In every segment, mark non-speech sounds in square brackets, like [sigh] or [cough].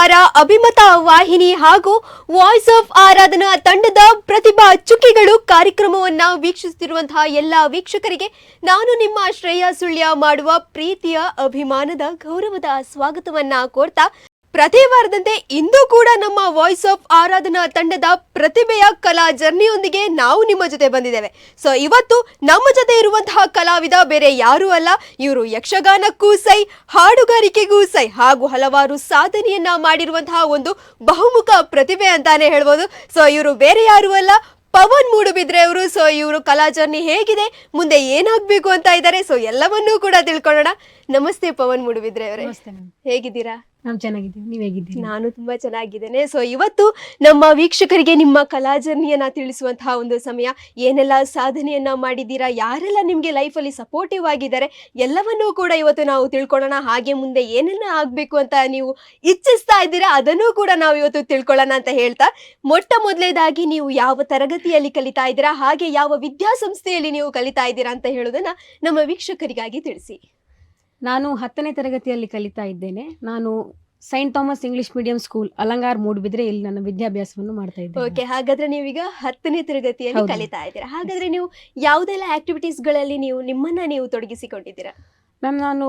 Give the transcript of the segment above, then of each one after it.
ನಮಸ್ಕಾರ ಅಭಿಮತ ವಾಹಿನಿ ಹಾಗೂ ವಾಯ್ಸ್ ಆಫ್ ಆರಾಧನಾ ತಂಡದ ಪ್ರತಿಭಾ ಚುಕ್ಕಿಗಳು ಕಾರ್ಯಕ್ರಮವನ್ನು ವೀಕ್ಷಿಸುತ್ತಿರುವಂತಹ ಎಲ್ಲ ವೀಕ್ಷಕರಿಗೆ ನಾನು ನಿಮ್ಮ ಶ್ರೇಯ ಸುಳ್ಯ ಮಾಡುವ ಪ್ರೀತಿಯ ಅಭಿಮಾನದ ಗೌರವದ ಸ್ವಾಗತವನ್ನ ಕೋರ್ತಾ ಪ್ರತಿ ವಾರದಂತೆ ಇಂದು ಕೂಡ ನಮ್ಮ ವಾಯ್ಸ್ ಆಫ್ ಆರಾಧನಾ ತಂಡದ ಪ್ರತಿಭೆಯ ಕಲಾ ಜರ್ನಿಯೊಂದಿಗೆ ನಾವು ನಿಮ್ಮ ಜೊತೆ ಬಂದಿದ್ದೇವೆ. ಸೊ ಇವತ್ತು ನಮ್ಮ ಜೊತೆ ಇರುವಂತಹ ಕಲಾವಿದ ಬೇರೆ ಯಾರೂ ಅಲ್ಲ. ಇವರು ಯಕ್ಷಗಾನಕ್ಕೂ ಸೈ, ಹಾಡುಗಾರಿಕೆಗೂ ಸೈ ಹಾಗೂ ಹಲವಾರು ಸಾಧನೆಯನ್ನ ಮಾಡಿರುವಂತಹ ಒಂದು ಬಹುಮುಖ ಪ್ರತಿಭೆ ಅಂತಾನೆ ಹೇಳ್ಬೋದು. ಸೊ ಇವರು ಬೇರೆ ಯಾರೂ ಅಲ್ಲ. ಪವನ್ ಮೂಡುಬಿದ್ರೆ ಅವರು. ಸೊ ಇವರು ಕಲಾ ಜರ್ನಿ ಹೇಗಿದೆ? ಮುಂದೆ ಏನಾಗಬೇಕು ಅಂತ ಇದ್ದಾರೆ? ಸೊ ಎಲ್ಲವನ್ನೂ ಕೂಡ ತಿಳ್ಕೊಳ್ಳೋಣ. ನಮಸ್ತೆ ಪವನ್ ಮುಡುವಿದ್ರೆ ಅವರೇ. ನಮಸ್ತೆ ಮ್ಯಾಮ್. ಹೇಗಿದ್ದೀರಾ? ನಾವು ಚೆನ್ನಾಗಿದ್ದೀವಿ. ನೀವು ಹೇಗಿದ್ದೀರಿ? ನಾನು ತುಂಬಾ ಚೆನ್ನಾಗಿದ್ದೇನೆ. ಸೊ ಇವತ್ತು ನಮ್ಮ ವೀಕ್ಷಕರಿಗೆ ನಿಮ್ಮ ಕಲಾ ಜರ್ನಿಯನ್ನ ತಿಳಿಸುವಂತಹ ಒಂದು ಸಮಯ. ಏನೆಲ್ಲ ಸಾಧನೆಯನ್ನ ಮಾಡಿದ್ದೀರಾ? ಯಾರೆಲ್ಲ ನಿಮ್ಗೆ ಲೈಫಲ್ಲಿ ಸಪೋರ್ಟಿವ್ ಆಗಿದ್ದಾರೆ? ಎಲ್ಲವನ್ನೂ ಕೂಡ ಇವತ್ತು ನಾವು ತಿಳ್ಕೊಳ್ಳೋಣ. ಹಾಗೆ ಮುಂದೆ ಏನೆಲ್ಲ ಆಗ್ಬೇಕು ಅಂತ ನೀವು ಇಚ್ಛಿಸ್ತಾ ಇದ್ದೀರಾ? ಅದನ್ನು ಕೂಡ ನಾವು ಇವತ್ತು ತಿಳ್ಕೊಳ್ಳೋಣ ಅಂತ ಹೇಳ್ತಾ ಮೊಟ್ಟ ಮೊದಲೇದಾಗಿ ನೀವು ಯಾವ ತರಗತಿಯಲ್ಲಿ ಕಲಿತಾ ಇದ್ದೀರಾ? ಹಾಗೆ ಯಾವ ವಿದ್ಯಾಸಂಸ್ಥೆಯಲ್ಲಿ ನೀವು ಕಲಿತಾ ಇದ್ದೀರಾ ಅಂತ ಹೇಳೋದನ್ನ ನಮ್ಮ ವೀಕ್ಷಕರಿಗಾಗಿ ತಿಳಿಸಿ. ನಾನು ಹತ್ತನೇ ತರಗತಿಯಲ್ಲಿ ಕಲಿತಾ ಇದ್ದೇನೆ. ನಾನು Saint Thomas English medium school Alangar Moodbidri ಇಲ್ಲಿ ನನ್ನ ವಿದ್ಯಾಭ್ಯಾಸವನ್ನು ಮಾಡ್ತಾ ಇದ್ದೇನೆ. ಓಕೆ ಹಾಗಾದ್ರೆ ನೀವೀಗ ಹತ್ತನೇ ತರಗತಿಯಲ್ಲಿ ಹೌದು. ಕಲಿತಾ ಇದ್ದೀರಾ. ಹಾಗಾದ್ರೆ ನೀವು ಯಾವುದೆಲ್ಲ ಆಕ್ಟಿವಿಟೀಸ್ಗಳಲ್ಲಿ ನೀವು ನಿಮ್ಮನ್ನ ನೀವು ತೊಡಗಿಸಿಕೊಂಡಿದ್ದೀರಾ? ಮ್ಯಾಮ್ ನಾನು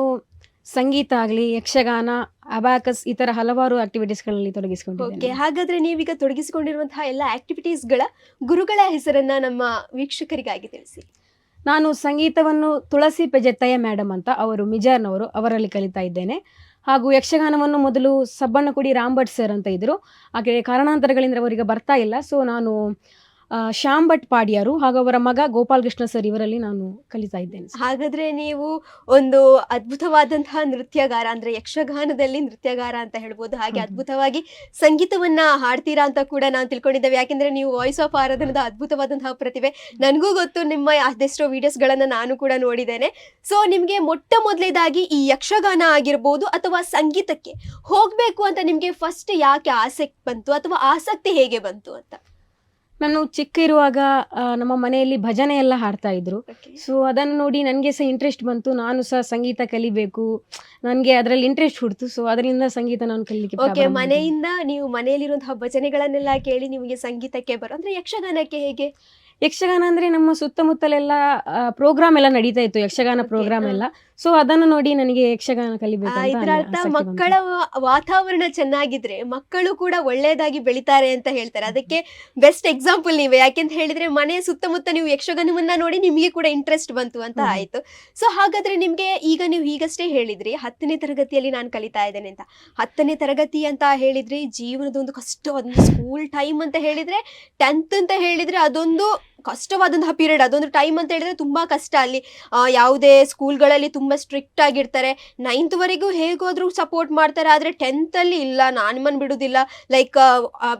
ಸಂಗೀತ ಆಗಲಿ ಯಕ್ಷಗಾನ ಅಬಾಕಸ್ ಈ ಥರ ಹಲವಾರು ಆಕ್ಟಿವಿಟೀಸ್ಗಳಲ್ಲಿ ಓಕೆ ತೊಡಗಿಸಿಕೊಂಡಿದ್ದೇನೆ. ಹಾಗಾದ್ರೆ ನೀವೀಗ ತೊಡಗಿಸಿಕೊಂಡಿರುವಂತಹ ಎಲ್ಲ ಆಕ್ಟಿವಿಟೀಸ್ಗಳ ಗುರುಗಳ ಹೆಸರನ್ನ ನಮ್ಮ ವೀಕ್ಷಕರಿಗಾಗಿ ತಿಳಿಸಿ. ನಾನು ಸಂಗೀತವನ್ನು ತುಳಸಿ ಪೆಜೆತ್ತಯ್ಯ ಮೇಡಮ್ ಅಂತ ಅವರು ಮಿಜಾರ್ನವರು ಅವರಲ್ಲಿ ಕಲಿತಾ ಇದ್ದೇನೆ. ಹಾಗೂ ಯಕ್ಷಗಾನವನ್ನು ಮೊದಲು ಸಬ್ಬಣ್ಣಕುಡಿ ಭಟ್ ಸರ್ ಅಂತ ಇದ್ದರು. ಹಾಗೆ ಕಾರಣಾಂತರಗಳಿಂದ ಅವರಿಗೆ ಬರ್ತಾ ಇಲ್ಲ. ಸೊ ನಾನು ಶ್ಯಾಮ್ ಭಟ್ ಪಾಡಿಯರು ಹಾಗೂ ಅವರ ಮಗ ಗೋಪಾಲ್ ಕೃಷ್ಣ ಸರ್ ಇವರಲ್ಲಿ ನಾನು ಕಲಿತಾ ಇದ್ದೇನೆ. ಹಾಗಾದ್ರೆ ನೀವು ಒಂದು ಅದ್ಭುತವಾದಂತಹ ನೃತ್ಯಗಾರ ಅಂದ್ರೆ ಯಕ್ಷಗಾನದಲ್ಲಿ ನೃತ್ಯಗಾರ ಅಂತ ಹೇಳ್ಬೋದು. ಹಾಗೆ ಅದ್ಭುತವಾಗಿ ಸಂಗೀತವನ್ನ ಹಾಡ್ತೀರಾ ಅಂತ ಕೂಡ ನಾನು ತಿಳ್ಕೊಂಡಿದ್ದೇವೆ. ಯಾಕೆಂದ್ರೆ ನೀವು ವಾಯ್ಸ್ ಆಫ್ ಆರಾಧನದ ಅದ್ಭುತವಾದಂತಹ ಪ್ರತಿಭೆ. ನನಗೂ ಗೊತ್ತು ನಿಮ್ಮ ಅದೆಷ್ಟೋ ವಿಡಿಯೋಸ್ಗಳನ್ನ ನಾನು ಕೂಡ ನೋಡಿದ್ದೇನೆ. ಸೊ ನಿಮ್ಗೆ ಮೊಟ್ಟ ಮೊದಲೇದಾಗಿ ಈ ಯಕ್ಷಗಾನ ಆಗಿರ್ಬೋದು ಅಥವಾ ಸಂಗೀತಕ್ಕೆ ಹೋಗ್ಬೇಕು ಅಂತ ನಿಮ್ಗೆ ಫಸ್ಟ್ ಯಾಕೆ ಆಸೆ ಬಂತು ಅಥವಾ ಆಸಕ್ತಿ ಹೇಗೆ ಬಂತು ಅಂತ? ನಾನು ಚಿಕ್ಕ ಇರುವಾಗ ಆ, ನಮ್ಮ ಮನೆಯಲ್ಲಿ ಭಜನೆ ಎಲ್ಲ ಹಾಡ್ತಾ ಇದ್ರು. ಸೊ ಅದನ್ನು ನೋಡಿ ನನಗೆ ಸಹ ಇಂಟ್ರೆಸ್ಟ್ ಬಂತು. ನಾನು ಸಹ ಸಂಗೀತ ಕಲಿಬೇಕು. ನನಗೆ ಅದರಲ್ಲಿ ಇಂಟ್ರೆಸ್ಟ್ ಹುಡ್ತು. ಸೊ ಅದರಿಂದ ಸಂಗೀತ ನಾನು ಕಲಿಲಿಕ್ಕೆ ಓಕೆ ಪ್ರಾರಂಭ ಮಾಡಿದೆ. ಮನೆಯಿಂದ ನೀವು ಮನೆಯಲ್ಲಿರುವಂತಹ ಭಜನೆಗಳನ್ನೆಲ್ಲ ಕೇಳಿ ನಿಮಗೆ ಸಂಗೀತಕ್ಕೆ ಬರೋ ಅಂದ್ರೆ ಯಕ್ಷಗಾನಕ್ಕೆ ಹೇಗೆ? ಯಕ್ಷಗಾನ ಅಂದ್ರೆ ನಮ್ಮ ಸುತ್ತಮುತ್ತಲೆಲ್ಲ ಪ್ರೋಗ್ರಾಮ್ ಎಲ್ಲ ನಡೀತಾ ಇತ್ತು. ಯಕ್ಷಗಾನ Okay, ಪ್ರೋಗ್ರಾಮ್ ಹಾ. ಎಲ್ಲ. ಸೊ ಅದನ್ನು ನೋಡಿ ನನಗೆ ಯಕ್ಷಗಾನ ಕಲಿಬೇಕು ಆ, ಇದ್ರ ಅರ್ಥ ಮಕ್ಕಳ ವಾತಾವರಣ ಚೆನ್ನಾಗಿದ್ರೆ ಮಕ್ಕಳು ಕೂಡ ಒಳ್ಳೆಯದಾಗಿ ಬೆಳಿತಾರೆ ಅಂತ ಹೇಳ್ತಾರೆ. ಅದಕ್ಕೆ ಬೆಸ್ಟ್ ಎಕ್ಸಾಂಪಲ್ ನೀವೇ. ಯಾಕೆಂತ ಹೇಳಿದ್ರೆ ಮನೆಯ ಸುತ್ತಮುತ್ತ ನೀವು ಯಕ್ಷಗಾನವನ್ನ ನೋಡಿ ನಿಮಗೆ ಕೂಡ ಇಂಟ್ರೆಸ್ಟ್ ಬಂತು ಅಂತ ಆಯ್ತು. ಸೊ ಹಾಗಾದ್ರೆ ನಿಮ್ಗೆ ಈಗ ನೀವು ಈಗಷ್ಟೇ ಹೇಳಿದ್ರಿ ಹತ್ತನೇ ತರಗತಿಯಲ್ಲಿ ನಾನು ಕಲಿತಾ ಇದ್ದೇನೆ ಅಂತ. ಹತ್ತನೇ ತರಗತಿ ಅಂತ ಹೇಳಿದ್ರೆ ಜೀವನದ ಒಂದು ಕಷ್ಟ ಒಂದು ಸ್ಕೂಲ್ ಟೈಮ್ ಅಂತ ಹೇಳಿದ್ರೆ ಟೆಂತ್ ಅಂತ ಹೇಳಿದ್ರೆ ಅದೊಂದು ಕಷ್ಟವಾದಂತಹ ಪೀರಿಯಡ್ ಅದೊಂದು ಟೈಮ್ ಅಂತ ಹೇಳಿದ್ರೆ ತುಂಬಾ ಕಷ್ಟ ಅಲ್ಲಿ. ಯಾವುದೇ ಸ್ಕೂಲ್ಗಳಲ್ಲಿ ತುಂಬಾ ಸ್ಟ್ರಿಕ್ಟ್ ಆಗಿರ್ತಾರೆ. ನೈನ್ತ್ ವರೆಗೂ ಹೇಗಾದ್ರೂ ಸಪೋರ್ಟ್ ಮಾಡ್ತಾರೆ. ಆದ್ರೆ ಟೆಂತ್ ಅಲ್ಲಿ ಇಲ್ಲ. ನಾನು ಮನ್ ಬಿಡುದಿಲ್ಲ. ಲೈಕ್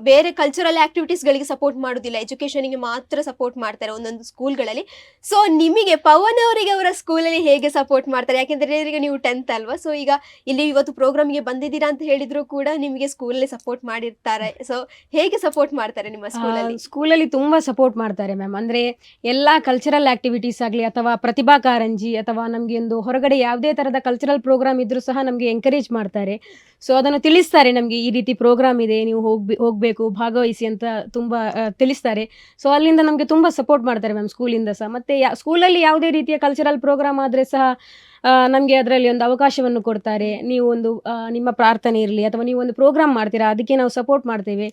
ಬೇರೆ ಕಲ್ಚರಲ್ ಗಳಿಗೆ ಸಪೋರ್ಟ್ ಮಾಡುದಿಲ್ಲ. ಎಜುಕೇಶನ್ಗೆ ಮಾತ್ರ ಸಪೋರ್ಟ್ ಮಾಡ್ತಾರೆ ಒಂದೊಂದು ಸ್ಕೂಲ್ಗಳಲ್ಲಿ ಸೊ ನಿಮಗೆ ಪವನ್ ಅವರಿಗೆ ಅವರ ಸ್ಕೂಲಲ್ಲಿ ಹೇಗೆ ಸಪೋರ್ಟ್ ಮಾಡ್ತಾರೆ? ಯಾಕೆಂದ್ರೆ ಈಗ ನೀವು ಟೆಂತ್ ಅಲ್ವಾ? ಸೊ ಈಗ ಇಲ್ಲಿ ಇವತ್ತು ಪ್ರೋಗ್ರಾಮ್ಗೆ ಬಂದಿದ್ದೀರಾ ಅಂತ ಹೇಳಿದ್ರು ಕೂಡ ನಿಮಗೆ ಸ್ಕೂಲಲ್ಲಿ ಸಪೋರ್ಟ್ ಮಾಡಿರ್ತಾರೆ. ಸೊ ಹೇಗೆ ಸಪೋರ್ಟ್ ಮಾಡ್ತಾರೆ ನಿಮ್ಮ ಸ್ಕೂಲಲ್ಲಿ ಸ್ಕೂಲಲ್ಲಿ ತುಂಬಾ ಸಪೋರ್ಟ್ ಮಾಡ್ತಾರೆ ಮ್ಯಾಮ್ ಅಂದ್ರೆ ಎಲ್ಲ ಕಲ್ಚರಲ್ ಆಕ್ಟಿವಿಟೀಸ್ ಆಗಲಿ ಅಥವಾ ಪ್ರತಿಭಾ ಕಾರಂಜಿ ಅಥವಾ ನಮಗೆ ಒಂದು ಹೊರಗಡೆ ಯಾವುದೇ ಥರದ ಕಲ್ಚರಲ್ ಪ್ರೋಗ್ರಾಮ್ ಇದ್ದರೂ ಸಹ ನಮಗೆ ಎಂಕರೇಜ್ ಮಾಡ್ತಾರೆ. ಸೊ ಅದನ್ನು ತಿಳಿಸ್ತಾರೆ ನಮಗೆ ಈ ರೀತಿ ಪ್ರೋಗ್ರಾಮ್ ಇದೆ, ನೀವು ಹೋಗ್ಬಿ, ಹೋಗ್ಬೇಕು, ಭಾಗವಹಿಸಿ ಅಂತ ತುಂಬಾ ತಿಳಿಸ್ತಾರೆ. ಸೊ ಅಲ್ಲಿಂದ ನಮಗೆ ತುಂಬ ಸಪೋರ್ಟ್ ಮಾಡ್ತಾರೆ ಮ್ಯಾಮ್ ಸ್ಕೂಲಿಂದ ಸಹ. ಮತ್ತೆ ಯಾ ಸ್ಕೂಲಲ್ಲಿ ಯಾವುದೇ ರೀತಿಯ ಕಲ್ಚರಲ್ ಪ್ರೋಗ್ರಾಮ್ ಆದ್ರೆ ಸಹ ನಮಗೆ ಅದರಲ್ಲಿ ಒಂದು ಅವಕಾಶವನ್ನು ಕೊಡ್ತಾರೆ. ನೀವು ಒಂದು ನಿಮ್ಮ ಪ್ರಾರ್ಥನೆ ಇರಲಿ ಅಥವಾ ನೀವು ಒಂದು ಪ್ರೋಗ್ರಾಮ್ ಮಾಡ್ತೀರಾ, ಅದಕ್ಕೆ ನಾವು ಸಪೋರ್ಟ್ ಮಾಡ್ತೇವೆ.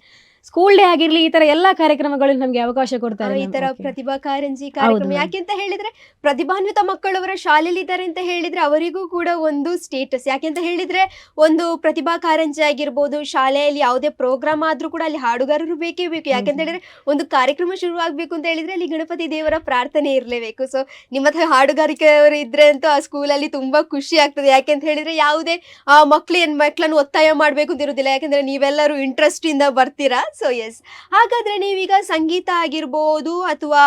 ಸ್ಕೂಲ್ ಡೇ ಆಗಿರ್ಲಿ ಈ ತರ ಎಲ್ಲಾ ಕಾರ್ಯಕ್ರಮಗಳು ನಮ್ಗೆ ಅವಕಾಶ ಕೊಡ್ತಾರೆ ಈ ತರ ಪ್ರತಿಭಾ ಕಾರಂಜಿ ಕಾರ್ಯಕ್ರಮ ಯಾಕೆ ಯಾಕೆಂತ ಹೇಳಿದ್ರೆ ಪ್ರತಿಭಾನ್ವಿತ ಮಕ್ಕಳು ಅವರ ಶಾಲೆಯಲ್ಲಿ ಇದ್ದಾರೆ ಅಂತ ಹೇಳಿದ್ರೆ ಅವರಿಗೂ ಕೂಡ ಒಂದು ಸ್ಟೇಟಸ್ ಯಾಕೆಂತ ಹೇಳಿದ್ರೆ ಒಂದು ಪ್ರತಿಭಾ ಕಾರಂಜಿ ಆಗಿರ್ಬೋದು ಶಾಲೆಯಲ್ಲಿ ಯಾವುದೇ ಪ್ರೋಗ್ರಾಮ್ ಆದ್ರೂ ಕೂಡ ಅಲ್ಲಿ ಹಾಡುಗಾರರು ಬೇಕೇ ಬೇಕು. ಯಾಕೆಂತ. ಹೇಳಿದ್ರೆ ಒಂದು ಕಾರ್ಯಕ್ರಮ ಶುರು ಆಗ್ಬೇಕು ಅಂತ ಹೇಳಿದ್ರೆ ಅಲ್ಲಿ ಗಣಪತಿ ದೇವರ ಪ್ರಾರ್ಥನೆ ಇರಲೇಬೇಕು. ಸೊ ನಿಮ್ಮ ಹತ್ರ ಹಾಡುಗಾರಿಕೆಯವರು ಇದ್ರೆ ಅಂತೂ ಆ ಸ್ಕೂಲಲ್ಲಿ ತುಂಬಾ ಖುಷಿ ಆಗ್ತದೆ. ಯಾಕೆಂತ ಹೇಳಿದ್ರೆ ಯಾವುದೇ ಆ ಮಕ್ಳು ಏನ್ ಮಕ್ಕಳನ್ನು ಒತ್ತಾಯ ಮಾಡ್ಬೇಕು ಅಂತ ಇರುದಿಲ್ಲ ಯಾಕೆಂದ್ರೆ ನೀವೆಲ್ಲರೂ ಇಂಟ್ರೆಸ್ಟ್ ಇಂದ ಬರ್ತೀರಾ? ಸೊ ಎಸ್ ಹಾಗಾದ್ರೆ ನೀವೀಗ ಸಂಗೀತ ಆಗಿರ್ಬೋದು ಅಥವಾ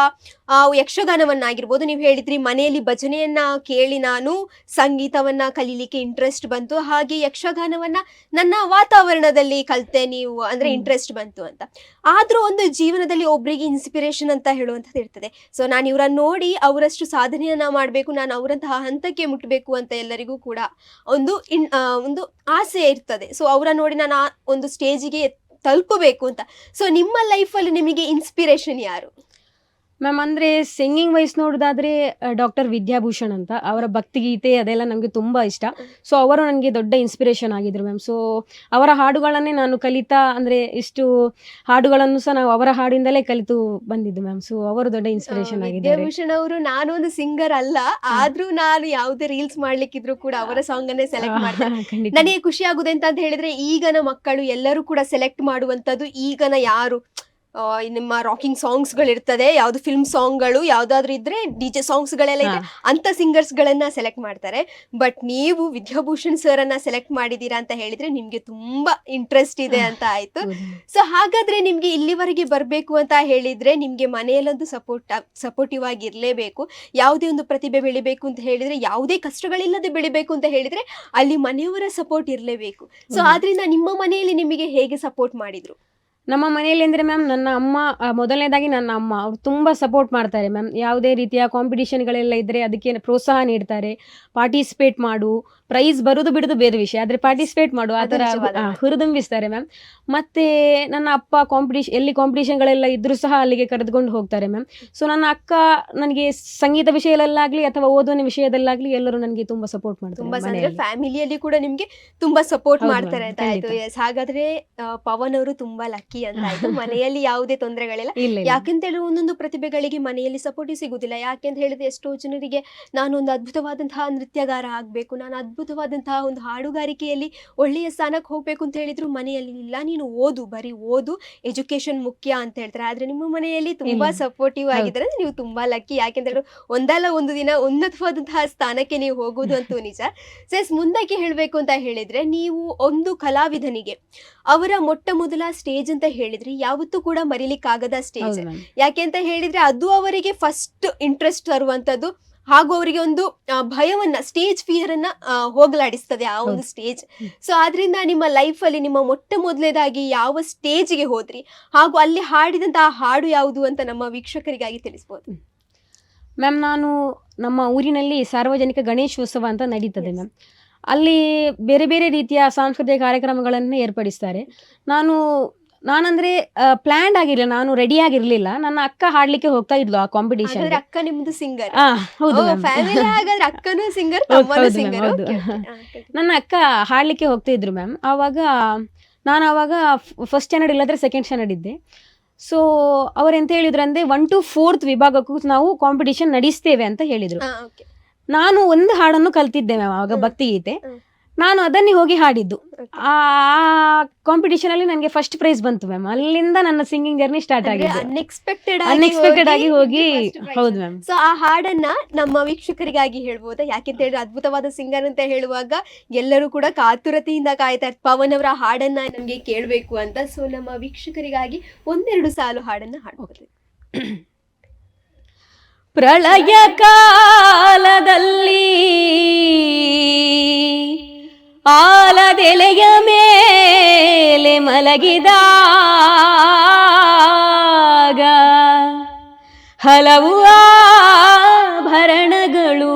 ಯಕ್ಷಗಾನವನ್ನಾಗಿರ್ಬೋದು ನೀವು ಹೇಳಿದ್ರಿ ಮನೆಯಲ್ಲಿ ಭಜನೆಯನ್ನ ಕೇಳಿ ನಾನು ಸಂಗೀತವನ್ನ ಕಲೀಲಿಕ್ಕೆ ಇಂಟ್ರೆಸ್ಟ್ ಬಂತು. ಹಾಗೆ ಯಕ್ಷಗಾನವನ್ನ ನನ್ನ ವಾತಾವರಣದಲ್ಲಿ ಕಲಿತೆ ನೀವು ಅಂದ್ರೆ. ಇಂಟ್ರೆಸ್ಟ್ ಬಂತು ಅಂತ. ಆದ್ರೂ ಒಂದು ಜೀವನದಲ್ಲಿ ಒಬ್ಬರಿಗೆ ಇನ್ಸ್ಪಿರೇಷನ್ ಅಂತ ಹೇಳುವಂಥದ್ದು ಇರ್ತದೆ. ಸೊ ನಾನು ಇವರನ್ನ ನೋಡಿ ಅವರಷ್ಟು ಸಾಧನೆಯನ್ನ ಮಾಡಬೇಕು ನಾನು ಅವರಂತಹ ಹಂತಕ್ಕೆ ಮುಟ್ಬೇಕು ಮುಟ್ಬೇಕು ಅಂತ ಎಲ್ಲರಿಗೂ ಕೂಡ ಒಂದು ಇನ್ ಒಂದು ಆಸೆ ಇರ್ತದೆ. ಸೊ ಅವರ ನೋಡಿ ನಾನು ಆ ಒಂದು ಸ್ಟೇಜಿಗೆ ತಲುಪಬೇಕು ಅಂತ. ಸೊ ನಿಮ್ಮ ಲೈಫಲ್ಲಿ ನಿಮಗೆ ಇನ್ಸ್ಪಿರೇಷನ್ ಯಾರು? ಮ್ಯಾಮ್ ಅಂದ್ರೆ ಸಿಂಗಿಂಗ್ ವೈಸ್ ನೋಡೋದಾದ್ರೆ ಡಾಕ್ಟರ್ ವಿದ್ಯಾಭೂಷಣ್ ಅಂತ. ಅವರ ಭಕ್ತಿಗೀತೆ ಅದೆಲ್ಲ ನಮಗೆ ತುಂಬ ಇಷ್ಟ. ಸೊ ಅವರು ನನಗೆ ದೊಡ್ಡ ಇನ್ಸ್ಪಿರೇಷನ್ ಆಗಿದ್ರು ಮ್ಯಾಮ್ ಸೊ ಅವರ ಹಾಡುಗಳನ್ನೇ ನಾನು ಕಲಿತಾ ಅಂದ್ರೆ ಇಷ್ಟು ಹಾಡುಗಳನ್ನು ಸಹ ನಾವು ಅವರ ಹಾಡಿಂದಲೇ ಕಲಿತು ಬಂದಿದ್ದು ಮ್ಯಾಮ್ ಸೊ ಅವರು ದೊಡ್ಡ ಇನ್ಸ್ಪಿರೇಷನ್ ಆಗಿದೆ ವಿದ್ಯಾಭೂಷಣ್ ಅವರು ನಾನು ಒಂದು ಸಿಂಗರ್ ಅಲ್ಲ. ಆದ್ರೂ ನಾನು ಯಾವುದೇ ರೀಲ್ಸ್ ಮಾಡ್ಲಿಕ್ಕಿದ್ರು ಕೂಡ ಅವರ ಸಾಂಗ್ ಅನ್ನೇ ಸೆಲೆಕ್ಟ್ ಮಾಡ್ತಾರೆ ಖಂಡಿತ. ನನಗೆ ಖುಷಿ ಆಗುದೆ ಅಂತ ಹೇಳಿದ್ರೆ ಈಗನ ಮಕ್ಕಳು ಎಲ್ಲರೂ ಕೂಡ ಸೆಲೆಕ್ಟ್ ಮಾಡುವಂತದ್ದು ಈಗನ ಯಾರು? ನಿಮ್ಮ ರಾಕಿಂಗ್ ಸಾಂಗ್ಸ್ಗಳು ಇರ್ತದೆ ಯಾವ್ದು ಫಿಲ್ಮ್ ಸಾಂಗ್ಗಳು ಯಾವ್ದಾದ್ರು ಇದ್ರೆ ಡಿಜೆ ಸಾಂಗ್ಸ್ ಗಳೆಲ್ಲ ಇದೆ. ಅಂತ ಸಿಂಗರ್ಸ್ ಗಳನ್ನ ಸೆಲೆಕ್ಟ್ ಮಾಡ್ತಾರೆ. ಬಟ್ ನೀವು ವಿದ್ಯಾಭೂಷಣ್ ಸರ್ ಅನ್ನ ಸೆಲೆಕ್ಟ್ ಮಾಡಿದೀರಾ ಅಂತ ಹೇಳಿದ್ರೆ ನಿಮ್ಗೆ ತುಂಬಾ ಇಂಟ್ರೆಸ್ಟ್ ಇದೆ ಅಂತ ಆಯ್ತು. ಸೊ ಹಾಗಾದ್ರೆ ನಿಮ್ಗೆ ಇಲ್ಲಿವರೆಗೆ ಬರ್ಬೇಕು ಅಂತ ಹೇಳಿದ್ರೆ ನಿಮ್ಗೆ ಮನೆಯಲ್ಲೊಂದು ಸಪೋರ್ಟ್ ಸಪೋರ್ಟಿವ್ ಆಗಿ ಇರಲೇಬೇಕು ಯಾವುದೇ ಒಂದು ಪ್ರತಿಭೆ ಬೆಳಿಬೇಕು ಅಂತ ಹೇಳಿದ್ರೆ ಯಾವುದೇ ಕಷ್ಟಗಳಿಲ್ಲದೆ ಬೆಳಿಬೇಕು ಅಂತ ಹೇಳಿದ್ರೆ ಅಲ್ಲಿ ಮನೆಯವರ ಸಪೋರ್ಟ್ ಇರಲೇಬೇಕು. ಸೊ. ಆದ್ರಿಂದ ನಿಮ್ಮ ಮನೆಯಲ್ಲಿ ನಿಮಗೆ ಹೇಗೆ ಸಪೋರ್ಟ್ ಮಾಡಿದ್ರು? ನಮ್ಮ ಮನೆಯಲ್ಲಿ ಅಂದರೆ ಮ್ಯಾಮ್ ನನ್ನ ಅಮ್ಮ ಮೊದಲನೇದಾಗಿ ನನ್ನ ಅಮ್ಮ. ಅವ್ರು ತುಂಬ ಸಪೋರ್ಟ್ ಮಾಡ್ತಾರೆ ಮ್ಯಾಮ್ ಯಾವುದೇ ರೀತಿಯ ಕಾಂಪಿಟೇಷನ್ಗಳೆಲ್ಲ ಇದ್ದರೆ ಅದಕ್ಕೆ ಪ್ರೋತ್ಸಾಹ ನೀಡ್ತಾರೆ. ಪಾರ್ಟಿಸಿಪೇಟ್ ಮಾಡು. ಪ್ರೈಸ್ ಬರೋದು ಬಿಡುದು ಬೇರೆ ವಿಷಯ. ಆದ್ರೆ ಪಾರ್ಟಿಸಿಪೇಟ್ ಮಾಡುವ ಆ ಅದು ಥರ ನಿಜವಾದ ಆ, ಹುರಿದುಂಬಿಸ್ತಾರೆ ಮ್ಯಾಮ್ ಮತ್ತೆ ನನ್ನ ಅಪ್ಪ ಕಾಂಪಿಟಿಷನ್ ಎಲ್ಲಿ ಕಾಂಪಿಟಿಷನ್ಗಳೆಲ್ಲ ಇದ್ರೂ ಸಹ ಅಲ್ಲಿಗೆ ಕರೆದುಕೊಂಡು ಹೋಗ್ತಾರೆ ಮ್ಯಾಮ್ ಸೊ ನನ್ನ ಅಕ್ಕ ನನಗೆ ಸಂಗೀತ ವಿಷಯದಲ್ಲಾಗ್ಲಿ ಅಥವಾ ಓದುವ ವಿಷಯದಲ್ಲಾಗ್ಲಿ ಎಲ್ಲರೂ ನನಗೆ ತುಂಬ ಸಪೋರ್ಟ್ ಮಾಡ್ತಾರೆ ತುಂಬಾ ಅಂದ್ರೆ ಮನೆಯಲ್ಲಿ ಫ್ಯಾಮಿಲಿಯಲ್ಲಿ ಕೂಡ ನಿಮ್ಗೆ ತುಂಬಾ ಸಪೋರ್ಟ್ ಮಾಡ್ತಾರೆ ಅಂತ ಆಯ್ತು. ಹಾಗಾದ್ರೆ ಪವನ್ ಅವರು ತುಂಬಾ ಲಕ್ಕಿ ಅಂತ [laughs] ಆಯ್ತು. ಮನೆಯಲ್ಲಿ ಯಾವುದೇ ತೊಂದರೆಗಳಿಲ್ಲ. ಯಾಕೆಂತ ಹೇಳಿದ್ರೆ ಒಂದೊಂದು ಪ್ರತಿಭೆಗಳಿಗೆ ಮನೆಯಲ್ಲಿ ಸಪೋರ್ಟ್ ಸಿಗುದಿಲ್ಲ. ಯಾಕೆಂತ ಹೇಳಿದ್ರೆ ಎಷ್ಟೋ ಜನರಿಗೆ ನಾನು ಒಂದು ಅದ್ಭುತವಾದಂತಹ ನೃತ್ಯಗಾರ ಆಗ್ಬೇಕು. ನಾನು ಅದ್ಭುತವಾದಂತಹ ಒಂದು ಹಾಡುಗಾರಿಕೆಯಲ್ಲಿ ಒಳ್ಳೆಯ ಸ್ಥಾನಕ್ಕೆ ಹೋಗ್ಬೇಕು ಅಂತ ಹೇಳಿದ್ರು. ಮನೆಯಲ್ಲಿ ಇಲ್ಲ. ನೀನು ಓದು ಬರೀ ಓದು. ಎಜುಕೇಶನ್ ಮುಖ್ಯ ಅಂತ ಹೇಳ್ತಾರೆ. ಆದ್ರೆ ನಿಮ್ಮ ಮನೆಯಲ್ಲಿ ತುಂಬಾ ಸಪೋರ್ಟಿವ್ ಆಗಿದ್ರೆ ಆಗಿದ್ದಾರೆ ನೀವು ತುಂಬಾ ಲಕ್ಕಿ ಯಾಕೆಂದ್ರೆ ಒಂದಲ್ಲ ಒಂದು ದಿನ ಉನ್ನತವಾದಂತಹ ಸ್ಥಾನಕ್ಕೆ ನೀವು ಹೋಗುವುದು ಅಂತೂ [laughs] ನಿಜ. ಸೆಸ್ ಮುಂದಕ್ಕೆ ಹೇಳಬೇಕು ಅಂತ ಹೇಳಿದ್ರೆ ನೀವು ಒಂದು ಕಲಾವಿದನಿಗೆ ಅವರ ಮೊಟ್ಟ ಮೊದಲ ಸ್ಟೇಜ್ ಅಂತ ಹೇಳಿದ್ರೆ ಯಾವತ್ತೂ ಕೂಡ ಮರಿಲಿಕ್ಕಾಗದ ಸ್ಟೇಜ್ ಯಾಕೆ ಅಂತ ಹೇಳಿದ್ರೆ ಅದು ಅವರಿಗೆ ಫಸ್ಟ್ ಇಂಟ್ರೆಸ್ಟ್ ತರುವಂತದ್ದು. ಹಾಗೂ ಅವರಿಗೆ ಒಂದು ಭಯವನ್ನ ಸ್ಟೇಜ್ ಫಿಯರ್ ಅನ್ನ ಹೋಗಲಾಡಿಸ್ತದೆ ಆ ಒಂದು ಸ್ಟೇಜ್. ಸೊ ಆದ್ರಿಂದ ನಿಮ್ಮ ಲೈಫ್ ಅಲ್ಲಿ ನಿಮ್ಮ ಮೊಟ್ಟ ಮೊದಲೇದಾಗಿ ಯಾವ ಸ್ಟೇಜ್ಗೆ ಹೋದ್ರಿ? ಹಾಗೂ ಅಲ್ಲಿ ಹಾಡಿದಂತ ಹಾಡು ಯಾವುದು ಅಂತ ನಮ್ಮ ವೀಕ್ಷಕರಿಗಾಗಿ ತಿಳಿಸ್ಬೋದು. ಮ್ಯಾಮ್ ನಾನು ನಮ್ಮ ಊರಿನಲ್ಲಿ ಸಾರ್ವಜನಿಕ ಗಣೇಶೋತ್ಸವ ಅಂತ ನಡೀತದೆ. ಮ್ಯಾಮ್ ಅಲ್ಲಿ ಬೇರೆ ಬೇರೆ ರೀತಿಯ ಸಾಂಸ್ಕೃತಿಕ ಕಾರ್ಯಕ್ರಮಗಳನ್ನು ಏರ್ಪಡಿಸ್ತಾರೆ. ನಾನು ನಾನಂದ್ರೆ ಪ್ಲಾನ್ಡ್ ಆಗಿರ್ಲಿಲ್ಲ. ನಾನು ರೆಡಿ ಆಗಿರ್ಲಿಲ್ಲ. ನನ್ನ ಅಕ್ಕ ಹಾಡ್ಲಿಕ್ಕೆ ಹೋಗ್ತಾ ಇದ್ಲು ಆ ಕಾಂಪಿಟೇಷನ್ ಹಾಗಾದ್ರೆ ಅಕ್ಕ ನಿಮ್ದು ಸಿಂಗರ್ ಹೌದು ma'am. ಫ್ಯಾಮಿಲಿ ಹಾಗಾದ್ರೆ ಅಕ್ಕನೂ ಸಿಂಗರ್ ಹೌದು, ತಮ್ಮನೂ ಹೌದು ಸಿಂಗರ್ ಹೌದು. ನನ್ನ ಅಕ್ಕ ಹಾಡ್ಲಿಕ್ಕೆ ಹೋಗ್ತಾ ಇದ್ರು ಮ್ಯಾಮ್ ಆವಾಗ ನಾನು ಆವಾಗ ಫಸ್ಟ್ ಸ್ಟ್ಯಾಂಡರ್ಡ್ ಇಲ್ಲದ್ರೆ ಸೆಕೆಂಡ್ ಸ್ಟ್ಯಾಂಡರ್ಡ್ ಇದ್ದೆ. ಸೊ ಅವ್ರು ಎಂತ ಹೇಳಿದ್ರು ಅಂದ್ರೆ ಒನ್ ಟು ಫೋರ್ತ್ ವಿಭಾಗಕ್ಕೂ ನಾವು ಕಾಂಪಿಟೇಷನ್ ನಡೆಸ್ತೇವೆ ಅಂತ ಹೇಳಿದ್ರು. ನಾನು ಒಂದು ಹಾಡನ್ನು ಕಲ್ತಿದ್ದೆ ಮ್ಯಾಮ್ ಆವಾಗ ಭಕ್ತಿ ಭಕ್ತಿಗೀತೆ ಹ್ಮ್. ನಾನು ಅದನ್ನೇ ಹೋಗಿ ಹಾಡಿದ್ದು. ಆ ಕಾಂಪಿಟೇಷನ್ ಅಲ್ಲಿ ನನಗೆ ಫಸ್ಟ್ ಪ್ರೈಸ್ ಬಂತು ಮ್ಯಾಮ್ ಅಲ್ಲಿಂದ ನನ್ನ ಸಿಂಗಿಂಗ್ ಜರ್ನಿ ಸ್ಟಾರ್ಟ್ ಆಗಿದೆ. ಅನ್ಎಕ್ಸ್ಪೆಕ್ಟೆಡ್ ಅನ್ಎಕ್ಸ್ಪೆಕ್ಟೆಡ್ ಆಗಿ ಹೋಗಿ ಹೌದು ಮ್ಯಾಮ್ ಸೊ ಆ ಹಾಡನ್ನ ನಮ್ಮ ವೀಕ್ಷಕರಿಗಾಗಿ ಹೇಳ್ಬೋದಾ? ಯಾಕೆಂತ ಹೇಳಿದ್ರೆ ಅದ್ಭುತವಾದ ಸಿಂಗರ್ ಅಂತ ಹೇಳುವಾಗ ಎಲ್ಲರೂ ಕೂಡ ಕಾತುರತೆಯಿಂದ ಕಾಯ್ತಾ ಇರ್ತಾರೆ ಪವನ್ ಅವರ ಹಾಡನ್ನ ನಮಗೆ ಕೇಳಬೇಕು ಅಂತ. ಸೊ ನಮ್ಮ ವೀಕ್ಷಕರಿಗಾಗಿ ಒಂದೆರಡು ಸಾಲು ಹಾಡನ್ನ ಹಾಡ್ಬೋದು. [clears throat] ಪ್ರಳಯ ಕಾಲದಲ್ಲಿ ಆಲದೆಲೆಯ ಮೇಲೆ ಮಲಗಿದಾಗ ಹಲವು ಆಭರಣಗಳು